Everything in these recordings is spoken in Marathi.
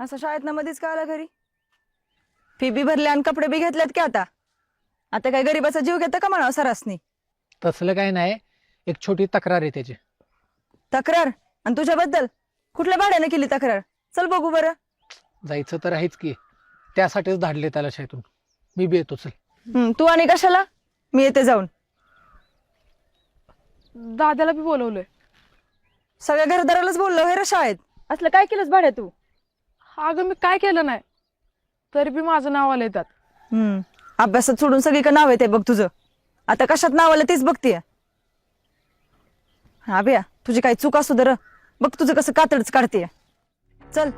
असं शाळेत मध्येच का आला घरी? फी बी भरले आणि कपडे बी घेतलेत की आता? आता काय गरीबाचा जीव घेतं का म्हणा सरासनी? तसलं काय नाही. एक छोटी तक्रार आहे त्याची. तक्रार? आणि तुझ्याबद्दल? कुठल्या भाड्याने केली तक्रार? चल बघू बरं. जायचं तर आहेच की. त्यासाठीच धाडले त्याला शाळेतून. मी बी येतो चल. हं, तू आणि कशाला? मी येते जाऊन. दादाला बी बोलवलंय. सगळ्या घरदारालाच बोललो हे रे शाळेत. असलं काय केलंस भाड्या तू? अगं मी काय केलं नाही? तरी बी माझं नाव आलंय त्यात. हम्म. अभ्यासात सोडून सगळीकडे नाव येते बघ तुझं? आता कशात नाव आलं तेच बघतीये. हा बिया तुझी काही चूक असू दर बघ तुझं कसं कातडच काढते चल.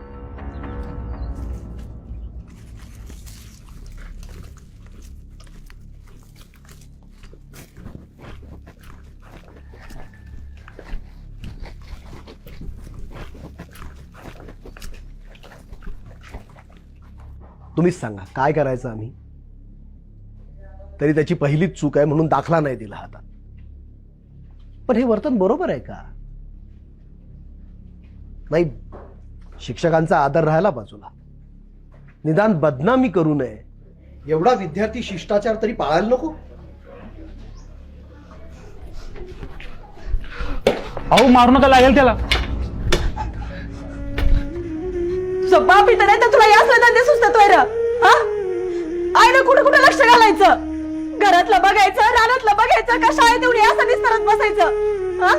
तुम्हीच सांगा काय करायचं आम्ही? तरी त्याची पहिलीच चूक आहे म्हणून दाखला नाही दिला हातात. पण हे वर्तन बरोबर आहे का? नाही शिक्षकांचा आदर राहायला बाजूला. निदान बदनामी करू नये. एवढा विद्यार्थी शिष्टाचार तरी पाळायला नको. अहो मारू नका लागेल त्याला. तुझं बाप इथं नाही तर तुला याच धंदे सुचतात र हा? आईनं कुठं कुठं लक्ष घालायचं? घरातलं बघायचं रानातलं बघायचं का शाळेत एवढी असं विस्तारात बसायचं? हा?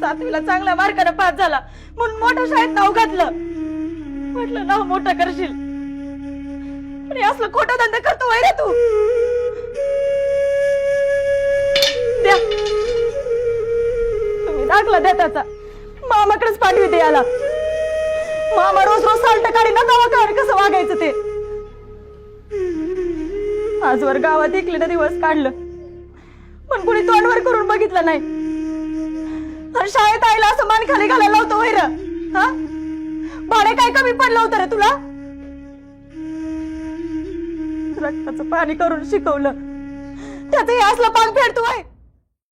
सातवीला चांगल्या मार्कानं पास झाला. म्हणून मोठ्या शाळेत नाव घातलं. म्हटलं नाव मोठं करशील. पण असलं खोटं धंदा करतो वैर रे तू. द्या. तुम्ही दाखला द्या त्याचा मामाकडेच पाठविते याला. मामा रोज रोज साल्ट काढी ना तवा काढ कसं वागायचं ते? आजवर गावात एकलेलं दिवस काढलं. पण कुणी तोंडवर करून बघितलं नाही. आणि शाळेत आईला असं मान खाली घालायला होतं वैर. हा? भाडे काय कमी पडलं होतं रे तुला? रक्ताचं पाणी करून शिकवलं. त्याचं हे असलं पाग फेडतो आहे